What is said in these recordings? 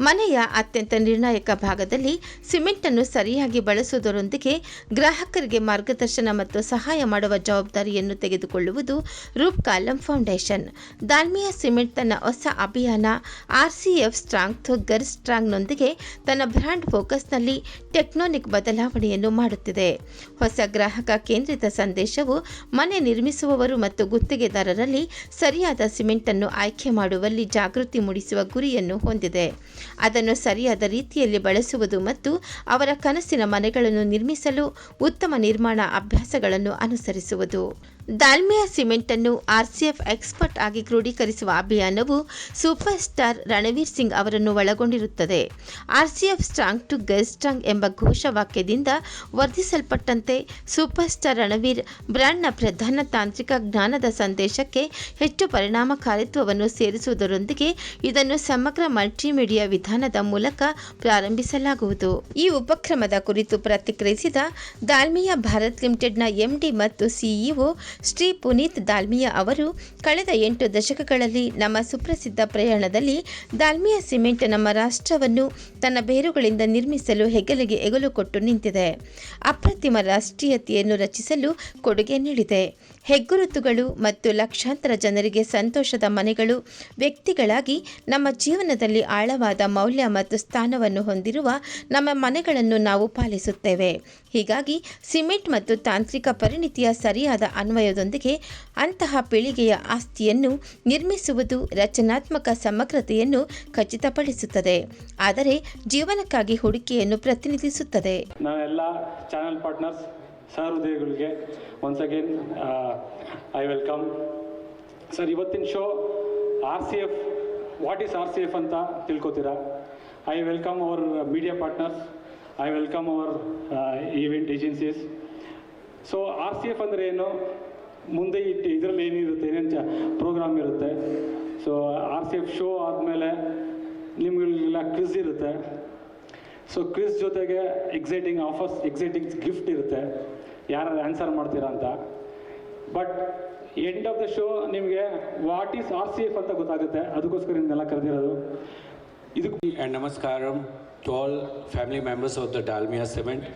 ಮನೆಯ ಅತ್ಯಂತ ನಿರ್ಣಾಯಕ ಭಾಗದಲ್ಲಿ ಸಿಮೆಂಟನ್ನು ಸರಿಯಾಗಿ ಬಳಸುವುದರೊಂದಿಗೆ ಗ್ರಾಹಕರಿಗೆ ಮಾರ್ಗದರ್ಶನ ಮತ್ತು ಸಹಾಯ ಮಾಡುವ ಜವಾಬ್ದಾರಿಯನ್ನು ತೆಗೆದುಕೊಳ್ಳುವುದು roof column foundation. Dalmia cement ತನ್ನ ಹೊಸ ಅಭಿಯಾನ ಆರ್ಸಿಎಫ್ ಸ್ಟ್ರಾಂಗ್ ಥೋ ಗರ್ ಸ್ಟ್ರಾಂಗ್ನೊಂದಿಗೆ ತನ್ನ ಬ್ರ್ಯಾಂಡ್ ಫೋಕಸ್ನಲ್ಲಿ ಟೆಕ್ನೋನಿಕ್ ಬದಲಾವಣೆಯನ್ನು ಮಾಡುತ್ತಿದೆ. ಹೊಸ ಗ್ರಾಹಕ ಕೇಂದ್ರಿತ ಸಂದೇಶವು ಮನೆ ನಿರ್ಮಿಸುವವರು ಮತ್ತು ಗುತ್ತಿಗೆದಾರರಲ್ಲಿ ಸರಿಯಾದ ಸಿಮೆಂಟನ್ನು ಆಯ್ಕೆ ಮಾಡುವಲ್ಲಿ ಜಾಗೃತಿ ಮೂಡಿಸುವ ಗುರಿಯನ್ನು ಹೊಂದಿದೆ. ಅದನ್ನು ಸರಿಯಾದ ರೀತಿಯಲ್ಲಿ ಬಳಸುವುದು ಮತ್ತು ಅವರ ಕನಸಿನ ಮನೆಗಳನ್ನು ನಿರ್ಮಿಸಲು ಉತ್ತಮ ನಿರ್ಮಾಣ ಅಭ್ಯಾಸಗಳನ್ನು ಅನುಸರಿಸುವುದು. ದಾಲ್ಮಿಯಾ ಸಿಮೆಂಟ್ ಅನ್ನು ಆರ್ಸಿಎಫ್ ಎಕ್ಸ್ಪರ್ಟ್ ಆಗಿ ಕ್ರೋಢೀಕರಿಸುವ ಅಭಿಯಾನವು ಸೂಪರ್ ಸ್ಟಾರ್ ರಣವೀರ್ ಸಿಂಗ್ ಅವರನ್ನು ಒಳಗೊಂಡಿರುತ್ತದೆ. ಆರ್ಸಿಎಫ್ ಸ್ಟ್ರಾಂಗ್ ಟು ಗರ್ ಸ್ಟ್ರಾಂಗ್ ಎಂಬ ಘೋಷವಾಕ್ಯದಿಂದ ವರ್ಧಿಸಲ್ಪಟ್ಟಂತೆ ಸೂಪರ್ ಸ್ಟಾರ್ ರಣವೀರ್ ಬ್ರ್ಯಾಂಡ್ನ ಪ್ರಧಾನ ತಾಂತ್ರಿಕ ಜ್ಞಾನದ ಸಂದೇಶಕ್ಕೆ ಹೆಚ್ಚು ಪರಿಣಾಮಕಾರಿತ್ವವನ್ನು ಸೇರಿಸುವುದರೊಂದಿಗೆ ಇದನ್ನು ಸಮಗ್ರ ಮಲ್ಟಿಮೀಡಿಯಾ ವಿಧಾನದ ಮೂಲಕ ಪ್ರಾರಂಭಿಸಲಾಗುವುದು. ಈ ಉಪಕ್ರಮದ ಕುರಿತು ಪ್ರತಿಕ್ರಿಯಿಸಿದ ದಾಲ್ಮಿಯಾ ಭಾರತ್ ಲಿಮಿಟೆಡ್ನ ಎಂಡಿ ಮತ್ತು ಸಿಇಒ ಶ್ರೀ ಪುನೀತ್ ದಾಲ್ಮಿಯಾ ಅವರು ಕಳೆದ ಎಂಟು ದಶಕಗಳಲ್ಲಿ ನಮ್ಮ ಸುಪ್ರಸಿದ್ಧ ಪ್ರಯಾಣದಲ್ಲಿ ದಾಲ್ಮಿಯಾ ಸಿಮೆಂಟ್ ನಮ್ಮ ರಾಷ್ಟ್ರವನ್ನು ತನ್ನ ಬೇರುಗಳಿಂದ ನಿರ್ಮಿಸಲು ಹೆಗಲಿಗೆ ಎಗಲು ಕೊಟ್ಟು ನಿಂತಿದೆ. ಅಪ್ರತಿಮ ರಾಷ್ಟ್ರೀಯತೆಯನ್ನು ರಚಿಸಲು ಕೊಡುಗೆ ನೀಡಿದೆ. ಹೆಗ್ಗುರುತುಗಳು ಮತ್ತು ಲಕ್ಷಾಂತರ ಜನರಿಗೆ ಸಂತೋಷದ ಮನೆಗಳು, ವ್ಯಕ್ತಿಗಳಾಗಿ ನಮ್ಮ ಜೀವನದಲ್ಲಿ ಆಳವಾದ ಮೌಲ್ಯ ಮತ್ತು ಸ್ಥಾನವನ್ನು ಹೊಂದಿರುವ ನಮ್ಮ ಮನೆಗಳನ್ನು ನಾವು ಪಾಲಿಸುತ್ತೇವೆ. ಹೀಗಾಗಿ ಸಿಮೆಂಟ್ ಮತ್ತು ತಾಂತ್ರಿಕ ಪರಿಣಿತಿಯ ಸರಿಯಾದ ಅನ್ವಯದೊಂದಿಗೆ ಅಂತಹ ಪೀಳಿಗೆಯ ಆಸ್ತಿಯನ್ನು ನಿರ್ಮಿಸುವುದು ರಚನಾತ್ಮಕ ಸಮಗ್ರತೆಯನ್ನು ಖಚಿತಪಡಿಸುತ್ತದೆ, ಆದರೆ ಜೀವನಕ್ಕಾಗಿ ಹೂಡಿಕೆಯನ್ನು ಪ್ರತಿನಿಧಿಸುತ್ತದೆ. ನಾವೆಲ್ಲ channel partners, ಸಹೃದಯಗಳಿಗೆ once again I welcome sir, ಇವತ್ತಿನ show R C F what is R C F ಅಂತ ತಿಳ್ಕೊತೀರಾ? I welcome our media partners I welcome our event agencies so R C F ಅಂದರೆ ಏನು? ಮುಂದೆ ಇಟ್ಟು ಇದರಲ್ಲಿ ಏನಿರುತ್ತೆ ಏನೇನು ಚ ಪ್ರೋಗ್ರಾಮ್ ಇರುತ್ತೆ. So R C F show ಆದಮೇಲೆ ನಿಮಗೆಲ್ಲ ಕ್ರಿಸ್ ಇರುತ್ತೆ. ಸೊ ಕ್ವಿಸ್ ಜೊತೆಗೆ ಎಕ್ಸೈಟಿಂಗ್ ಆಫರ್ಸ್ ಎಕ್ಸೈಟಿಂಗ್ ಗಿಫ್ಟ್ ಇರುತ್ತೆ. ಯಾರು ಆನ್ಸರ್ ಮಾಡ್ತೀರಾ ಅಂತ. But end of the show ನಿಮಗೆ what is R C F ಅಂತ ಗೊತ್ತಾಗುತ್ತೆ. ಅದಕ್ಕೋಸ್ಕರ ನಿಮ್ಮೆಲ್ಲ ಕರೆದಿರೋದು. ಇದಕ್ಕೆ ನಮಸ್ಕಾರ to all family members of the Dalmia cement.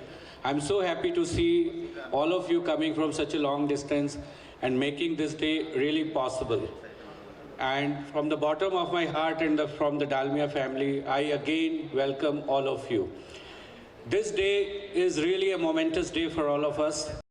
I'm so happy to see all of you coming from such a long distance and making this day really possible. And from the bottom of my heart and the, from the Dalmia family, I again welcome all of you. This day is really a momentous day for all of us.